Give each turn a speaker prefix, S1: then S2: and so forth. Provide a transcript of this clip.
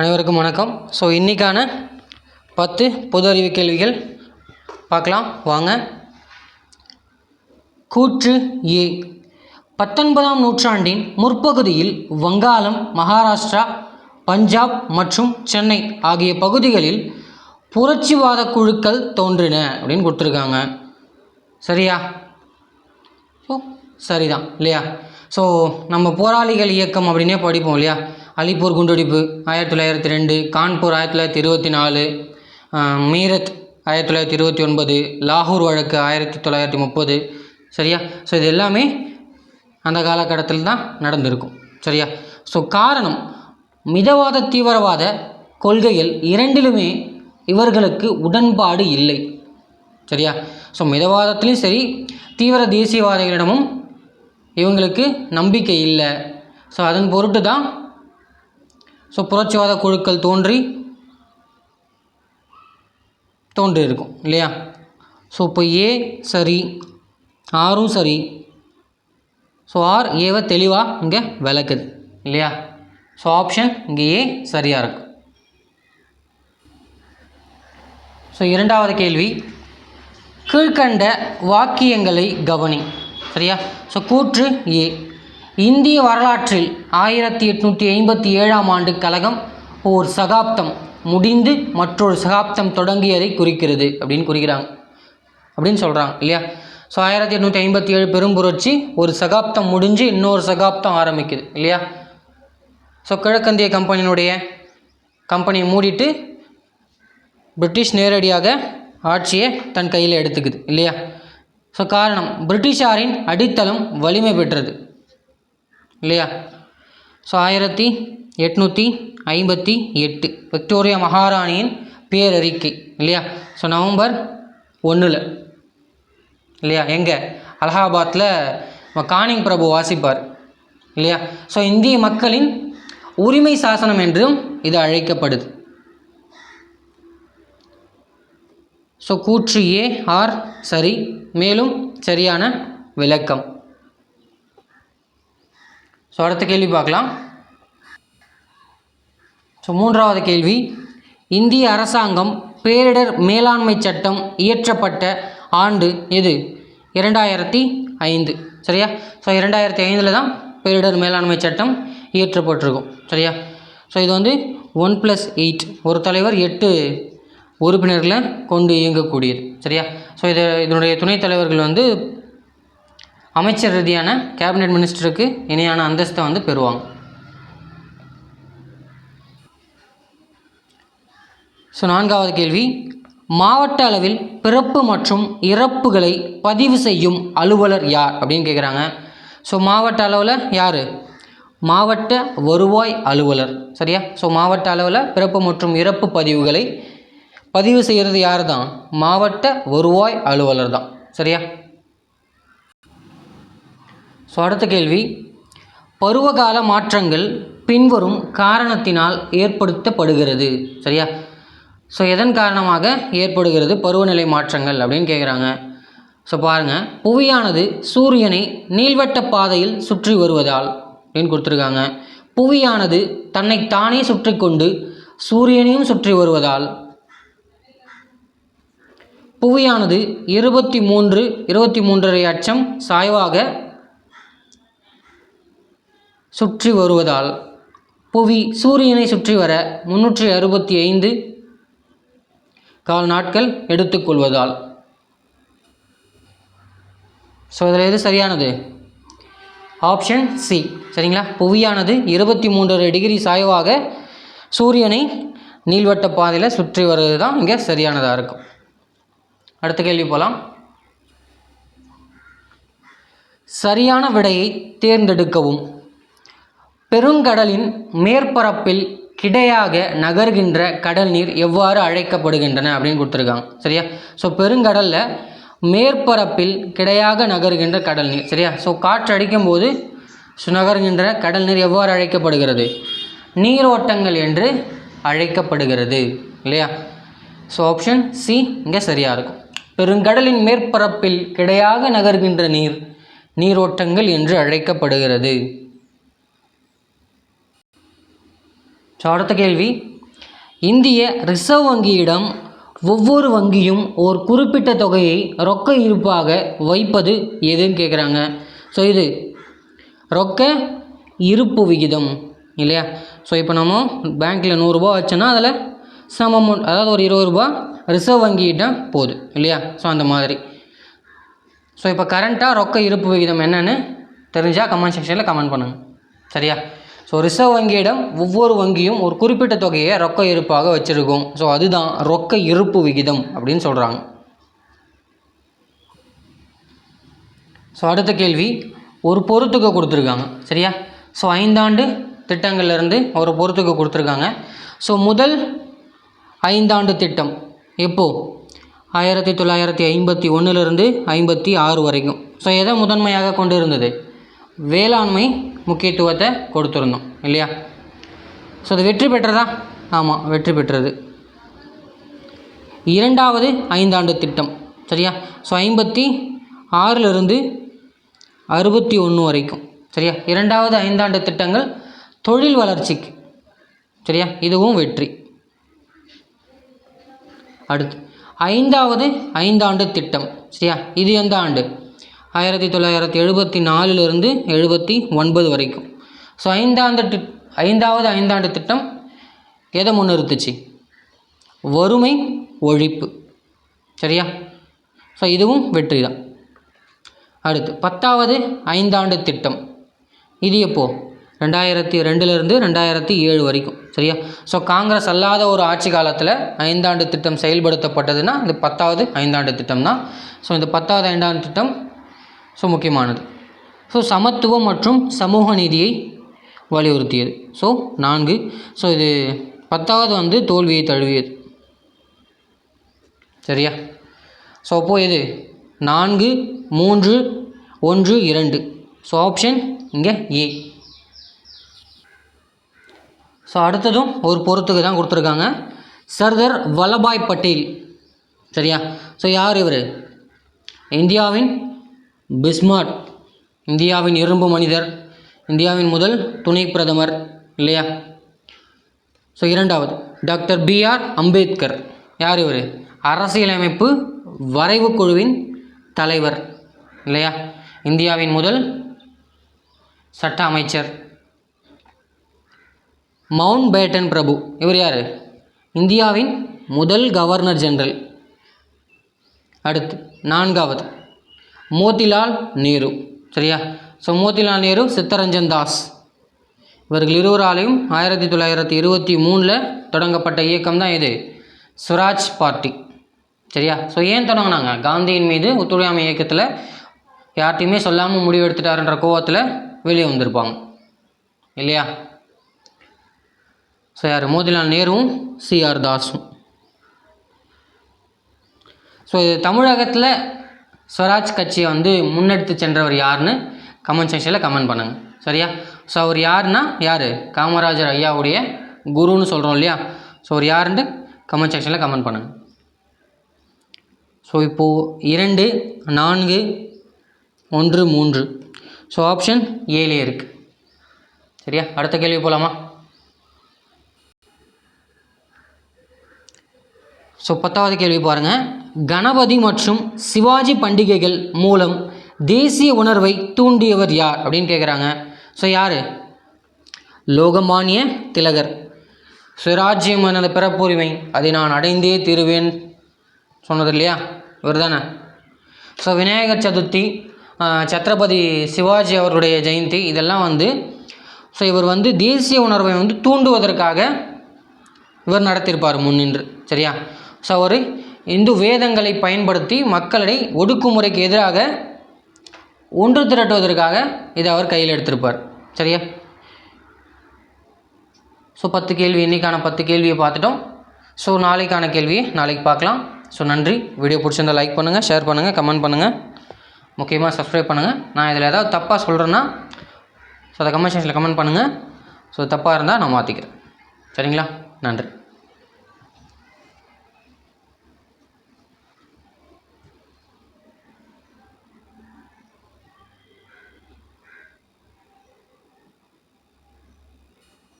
S1: அனைவருக்கும் வணக்கம். ஸோ இன்றைக்கான பத்து பொது அறிவு கேள்விகள் பார்க்கலாம். வாங்க. கூற்று ஏ. பத்தொன்பதாம் நூற்றாண்டின் முற்பகுதியில் வங்காளம் மகாராஷ்டிரா பஞ்சாப் மற்றும் சென்னை ஆகிய பகுதிகளில் புரட்சிவாத குழுக்கள் தோன்றின அப்படின்னு கொடுத்துருக்காங்க. சரியா? ஓ சரிதான். இல்லையா? ஸோ நம்ம போராளிகள் இயக்கம் அப்படின்னே படிப்போம் இல்லையா? அலிப்பூர் குண்டுவெடிப்பு ஆயிரத்தி தொள்ளாயிரத்தி ரெண்டு கான்பூர் ஆயிரத்தி தொள்ளாயிரத்தி இருபத்தி நாலு மீரத் ஆயிரத்தி தொள்ளாயிரத்தி இருபத்தி ஒன்பது லாகூர் வழக்கு ஆயிரத்தி தொள்ளாயிரத்தி முப்பது. சரியா? ஸோ இது எல்லாமே அந்த காலகட்டத்தில் தான் நடந்திருக்கும். சரியா? ஸோ காரணம் மிதவாத தீவிரவாத கொள்கைகள் இரண்டிலுமே இவர்களுக்கு உடன்பாடு இல்லை. சரியா? ஸோ மிதவாதத்துலேயும் சரி தீவிர தேசியவாதிகளிடமும் இவங்களுக்கு நம்பிக்கை இல்லை. ஸோ அதன் பொருட்டு தான் ஸோ புரட்சிவாத குழுக்கள் தோன்றி தோன்றி இருக்கும் இல்லையா? ஸோ இப்போ ஏ சரி ஆரும் சரி. ஸோ ஆர் ஏவை தெளிவாக இங்கே விளக்குது இல்லையா? ஸோ ஆப்ஷன் இங்கே ஏ சரியாக இருக்கும் ஸோ இரண்டாவது கேள்வி. கீழ்கண்ட வாக்கியங்களை கவனி சரியா? ஸோ கூற்று ஏ. இந்திய வரலாற்றில் ஆயிரத்தி எட்நூற்றி ஐம்பத்தி ஏழாம் ஆண்டு கழகம் ஓர் சகாப்தம் முடிந்து மற்றொரு சகாப்தம் தொடங்கியதை குறிக்கிறது அப்படின்னு குறிக்கிறாங்க. அப்படின்னு சொல்கிறாங்க இல்லையா? ஸோ ஆயிரத்தி எட்நூற்றி ஐம்பத்தி ஏழு பெரும்புரட்சி ஒரு சகாப்தம் முடிஞ்சு இன்னொரு சகாப்தம் ஆரம்பிக்குது இல்லையா? ஸோ கிழக்கந்திய கம்பெனியினுடைய கம்பெனியை மூடிட்டு பிரிட்டிஷ் நேரடியாக ஆட்சியை தன் கையில் எடுத்துக்குது இல்லையா? ஸோ காரணம் பிரிட்டிஷாரின் அடித்தளம் வலிமை பெற்றது. இல்லையா? ஸோ ஆயிரத்தி எட்நூற்றி ஐம்பத்தி எட்டு. விக்டோரியா மகாராணியின் பேரறிக்கை இல்லையா? ஸோ நவம்பர் ஒன்றில் இல்லையா? எங்கே? அலகாபாத்தில் நம்ம கானிங் பிரபு வாசிப்பார் இல்லையா? ஸோ இந்திய மக்களின் உரிமை சாசனம் என்றும் இது அழைக்கப்படுது. ஸோ கூற்று ஏ ஆர் சரி. மேலும் சரியான விளக்கம். ஸோ அடுத்த கேள்வி பார்க்கலாம். ஸோ மூன்றாவது கேள்வி. இந்திய அரசாங்கம் பேரிடர் மேலாண்மை சட்டம் இயற்றப்பட்ட ஆண்டு எது? இரண்டாயிரத்தி ஐந்து. சரியா? ஸோ இரண்டாயிரத்தி ஐந்தில் தான் பேரிடர் மேலாண்மை சட்டம் இயற்றப்பட்டிருக்கும். சரியா? ஸோ இது வந்து ஒன் ப்ளஸ் எயிட். ஒரு தலைவர் எட்டு உறுப்பினர்களை கொண்டு இயங்கக்கூடியது. சரியா? ஸோ இது இதனுடைய துணைத் தலைவர்கள் வந்து அமைச்சர் ரீதியான கேபினெட் மினிஸ்டருக்கு இணையான அந்தஸ்தை வந்து பெறுவாங்க. ஸோ நான்காவது கேள்வி. மாவட்ட அளவில் பிறப்பு மற்றும் இறப்புகளை பதிவு செய்யும் அலுவலர் யார்? அப்படின்னு கேட்குறாங்க ஸோ மாவட்ட அளவில் யார்? மாவட்ட வருவாய் அலுவலர். சரியா? ஸோ மாவட்ட அளவில் பிறப்பு மற்றும் இறப்பு பதிவுகளை பதிவு செய்கிறது யார் தான் மாவட்ட வருவாய் அலுவலர் தான். சரியா? ஸோ அடுத்த கேள்வி. பருவகால மாற்றங்கள் பின்வரும் காரணத்தினால் ஏற்படுத்தப்படுகிறது. சரியா? ஸோ எதன் காரணமாக ஏற்படுகிறது பருவநிலை மாற்றங்கள் அப்படின்னு கேட்குறாங்க ஸோ பாருங்கள் புவியானது சூரியனை நீள்வட்ட பாதையில் சுற்றி வருவதால் அப்படின்னு கொடுத்துருக்காங்க. புவியானது தன்னை தானே சுற்றி கொண்டு சூரியனையும் சுற்றி வருவதால் புவியானது இருபத்தி மூன்று இருபத்தி மூன்றரை அச்சம் சாய்வாக சுற்றி வருவதால் புவி சூரியனை சுற்றி வர முன்னூற்றி அறுபத்தி ஐந்து கால் நாட்கள் எடுத்துக்கொள்வதால் ஸோ இதில் எது சரியானது? ஆப்ஷன் சி சரிங்களா? புவியானது இருபத்தி மூன்றரை டிகிரி சாய்வாக சூரியனை நீள்வட்ட பாதையில் சுற்றி வர்றது தான் இங்கே சரியானதாக இருக்கும். அடுத்த கேள்வி போகலாம் சரியான விடையை தேர்ந்தெடுக்கவும். பெருங்கடலின் மேற்பரப்பில் கிடையாக நகர்கின்ற கடல் நீர் எவ்வாறு அழைக்கப்படுகின்றன அப்படின்னு கொடுத்துருக்காங்க. சரியா? ஸோ பெருங்கடலில் மேற்பரப்பில் கிடையாக நகர்கின்ற கடல் நீர். சரியா? ஸோ காற்று அடிக்கும் போது நகர்கின்ற கடல் நீர் எவ்வாறு அழைக்கப்படுகிறது? நீரோட்டங்கள் என்று அழைக்கப்படுகிறது. இல்லையா? ஸோ ஆப்ஷன் சி இங்கே சரியாக இருக்கும். பெருங்கடலின் மேற்பரப்பில் கிடையாக நகர்கின்ற நீர் நீரோட்டங்கள் என்று அழைக்கப்படுகிறது. ஸோ அடுத்த கேள்வி. இந்திய ரிசர்வ் வங்கியிடம் ஒவ்வொரு வங்கியும் ஒரு குறிப்பிட்ட தொகையை ரொக்க இருப்பாக வைப்பது எதுன்னு கேட்குறாங்க ஸோ இது ரொக்க இருப்பு விகிதம் இல்லையா? ஸோ இப்போ நம்ம பேங்க்கில் நூறுரூபா வச்சோன்னா அதில் சம அமௌண்ட் அதாவது ஒரு இருபது ரூபா ரிசர்வ் வங்கிகிட்ட போகுது இல்லையா? ஸோ அந்த மாதிரி. ஸோ இப்போ கரண்ட்டாக ரொக்க இருப்பு விகிதம் என்னென்னு தெரிஞ்சால் கமெண்ட் செக்ஷனில் கமெண்ட் பண்ணுங்கள் சரியா? ஸோ ரிசர்வ் வங்கியிடம் ஒவ்வொரு வங்கியும் ஒரு குறிப்பிட்ட தொகையை ரொக்க இருப்பாக வச்சுருக்கும். ஸோ அதுதான் ரொக்க இருப்பு விகிதம் அப்படின்னு சொல்கிறாங்க ஸோ அடுத்த கேள்வி ஒரு பொறுத்துக்க கொடுத்துருக்காங்க. சரியா? ஸோ ஐந்தாண்டு திட்டங்கள்லேருந்து ஒரு பொறுத்துக்க கொடுத்துருக்காங்க. ஸோ முதல் ஐந்தாண்டு திட்டம் எப்போது ஆயிரத்தி தொள்ளாயிரத்தி ஐம்பத்தி ஒன்றுலேருந்து ஐம்பத்தி ஆறு வரைக்கும். ஸோ எதை முதன்மையாக கொண்டு இருந்தது வேளாண்மை முக்கியத்துவத்தை கொடுத்துருந்தோம் இல்லையா? ஸோ அது வெற்றி பெற்றதா? ஆமாம் வெற்றி பெற்றது. இரண்டாவது ஐந்தாண்டு திட்டம் சரியா? ஸோ ஐம்பத்தி ஆறிலிருந்து அறுபத்தி ஒன்று வரைக்கும் சரியா? இரண்டாவது ஐந்தாண்டு திட்டங்கள் தொழில் வளர்ச்சிக்கு சரியா? இதுவும் வெற்றி. அடுத்து ஐந்தாவது ஐந்தாண்டு திட்டம் சரியா? இது எந்த ஆண்டு? ஆயிரத்தி தொள்ளாயிரத்தி எழுபத்தி நாலுலேருந்து எழுபத்தி ஒன்பது வரைக்கும். ஸோ ஐந்தாண்டு திட் ஐந்தாவது ஐந்தாண்டு திட்டம் எதை முன்னிறுத்துச்சு? வறுமை ஒழிப்பு. சரியா? ஸோ இதுவும் வெற்றி தான் அடுத்து பத்தாவது ஐந்தாண்டு திட்டம். இது எப்போ? ரெண்டாயிரத்தி ரெண்டுலேருந்து ரெண்டாயிரத்தி ஏழு வரைக்கும். சரியா? ஸோ காங்கிரஸ் அல்லாத ஒரு ஆட்சி காலத்தில் ஐந்தாண்டு திட்டம் செயல்படுத்தப்பட்டதுன்னா இந்த பத்தாவது ஐந்தாண்டு திட்டம் தான் ஸோ இந்த பத்தாவது ஐந்தாண்டு திட்டம் ஸோ முக்கியமானது. ஸோ சமத்துவம் மற்றும் சமூக நீதியை வலியுறுத்தியது. ஸோ நான்கு. ஸோ இது பத்தாவது வந்து தோல்வியை தழுவியது. சரியா? ஸோ அப்போது இது நான்கு மூன்று ஒன்று இரண்டு. ஸோ ஆப்ஷன் இங்கே ஏ. ஸோ அடுத்ததும் ஒரு பொறுத்துக்கு தான் கொடுத்துருக்காங்க. சர்தார் வல்லபாய் பட்டேல். சரியா? ஸோ யார் இவர்? இந்தியாவின் பிஸ்மார்ட் இந்தியாவின் இரும்பு மனிதர் இந்தியாவின் முதல் துணை பிரதமர் இல்லையா? ஸோ இரண்டாவது டாக்டர் பிஆர் அம்பேத்கர். யார் இவர்? அரசியலமைப்பு வரைவு குழுவின் தலைவர் இல்லையா? இந்தியாவின் முதல் சட்ட அமைச்சர். மவுண்ட் பேட்டன் பிரபு. இவர் யார்? இந்தியாவின் முதல் கவர்னர் ஜெனரல். அடுத்து நான்காவது மோதிலால் நேரு. சரியா? ஸோ மோதிலால் நேரு சித்தரஞ்சன் தாஸ். இவர்கள் இருவராலையும் ஆயிரத்தி தொள்ளாயிரத்தி இருபத்தி மூணில் தொடங்கப்பட்ட இயக்கம் தான் இது. சுராஜ் பார்ட்டி. சரியா? ஸோ ஏன் தொடங்கினாங்க? காந்தியின் மீது ஒத்துழையாமை இயக்கத்தில் யார்ட்டையுமே சொல்லாமல் முடிவு எடுத்துட்டாருன்ற கோவத்தில் வெளியே வந்திருப்பாங்க. இல்லையா? ஸோ யார்? மோதிலால் நேருவும் சிஆர் தாஸும் ஸோ இது தமிழகத்தில் ஸ்வராஜ் கட்சியை வந்து முன்னெடுத்து சென்றவர் யாருன்னு கமெண்ட் செக்ஷனில் கமெண்ட் பண்ணுங்கள் சரியா? ஸோ அவர் யாருன்னா யார்? காமராஜர் ஐயாவுடைய குருன்னு சொல்கிறோம் இல்லையா? ஸோ அவர் யாருன்ட்டு கமெண்ட் செக்ஷனில் கமெண்ட் பண்ணுங்கள் ஸோ இப்போது இரண்டு நான்கு ஒன்று மூன்று. ஸோ ஆப்ஷன் ஏழே இருக்குது சரியா? அடுத்த கேள்வி போகலாமா ஸோ பத்தாவது கேள்வி பாருங்கள் கணபதி மற்றும் சிவாஜி பண்டிகைகள் மூலம் தேசிய உணர்வை தூண்டியவர் யார் அப்படின்னு கேட்குறாங்க ஸோ யார்? லோகமானிய திலகர். சுயராஜ்யம் எனது பிறப்புரிமை. அதை நான் அடைந்தே தீருவேன் சொன்னது இல்லையா? இவர் தானே? ஸோ விநாயகர் சதுர்த்தி சத்ரபதி சிவாஜி அவருடைய ஜெயந்தி இதெல்லாம் வந்து ஸோ இவர் வந்து தேசிய உணர்வை வந்து தூண்டுவதற்காக இவர் நடத்தியிருப்பார் முன்னின்று. சரியா? ஸோ அவர் இந்து வேதங்களை பயன்படுத்தி மக்களை ஒடுக்குமுறைக்கு எதிராக ஒன்று திரட்டுவதற்காக இதை அவர் கையில் எடுத்திருப்பார். சரியா? ஸோ பத்து கேள்வி இன்றைக்கான பத்து கேள்வியை பார்த்துட்டோம். ஸோ நாளைக்கான கேள்வியை நாளைக்கு பார்க்கலாம். ஸோ நன்றி. வீடியோ பிடிச்சிருந்தா லைக் பண்ணுங்கள் ஷேர் பண்ணுங்கள் கமெண்ட் பண்ணுங்கள் முக்கியமாக சப்ஸ்கிரைப் பண்ணுங்கள் நான் இதில் ஏதாவது தப்பாக சொல்கிறேன்னா ஸோ அதை கமெண்ட் செக்ஷனில் கமெண்ட் பண்ணுங்கள் ஸோ தப்பாக இருந்தால் நான் மாற்றிக்கிறேன் சரிங்களா? நன்றி.